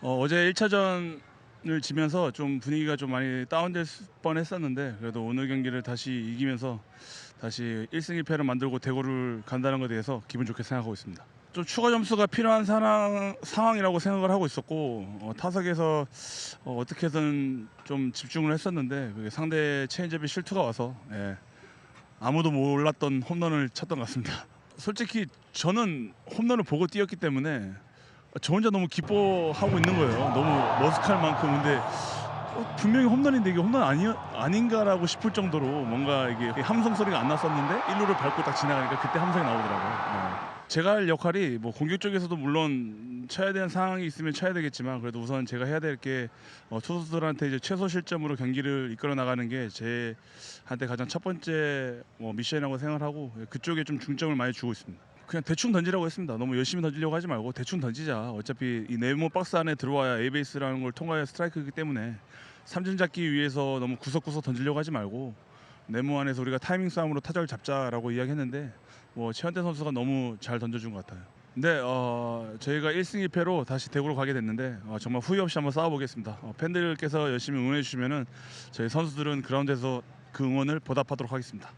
어, 어제 1차전을 지면서 좀 분위기가 좀 많이 다운될 수- 뻔했었는데 그래도 오늘 경기를 다시 이기면서 다시 1승 1패를 만들고 대구를 간다는 것에 대해서 기분 좋게 생각하고 있습니다. 좀 추가 점수가 필요한 상황, 상황이라고 생각을 하고 있었고 어, 타석에서 어, 어떻게든 좀 집중을 했었는데 상대 체인지업이 실투가 와서 예, 아무도 몰랐던 홈런을 쳤던 것 같습니다. 솔직히 저는 홈런을 보고 뛰었기 때문에 저 혼자 너무 기뻐하고 있는 거예요. 너무 머쓱할 만큼 근데 어, 분명히 홈런인데 이게 홈런 아니 아닌가라고 싶을 정도로 뭔가 이게 함성 소리가 안 났었는데 1루를 밟고 딱 지나가니까 그때 함성이 나오더라고요. 네. 제가 할 역할이 뭐 공격 쪽에서도 물론 쳐야 되는 상황이 있으면 쳐야 되겠지만 그래도 우선 제가 해야 될게 어, 투수들한테 이제 최소 실점으로 경기를 이끌어 나가는 게 제한테 가장 첫 번째 뭐 미션이라고 생각을 하고 그쪽에 좀 중점을 많이 주고 있습니다. 그냥 대충 던지라고 했습니다. 너무 열심히 던지려고 하지 말고 대충 던지자. 어차피 이 네모 박스 안에 들어와야 A 베이스라는 걸 통과해야 스트라이크이기 때문에 삼진 잡기 위해서 너무 구석구석 던지려고 하지 말고 네모 안에서 우리가 타이밍 싸움으로 타자를 잡자라고 이야기했는데 뭐 최현태 선수가 너무 잘 던져준 것 같아요. 근데 어, 저희가 1승 2패로 다시 대구로 가게 됐는데 어, 정말 후회 없이 한번 싸워보겠습니다. 어, 팬들께서 열심히 응원해 주시면은 저희 선수들은 그라운드에서 그 응원을 보답하도록 하겠습니다.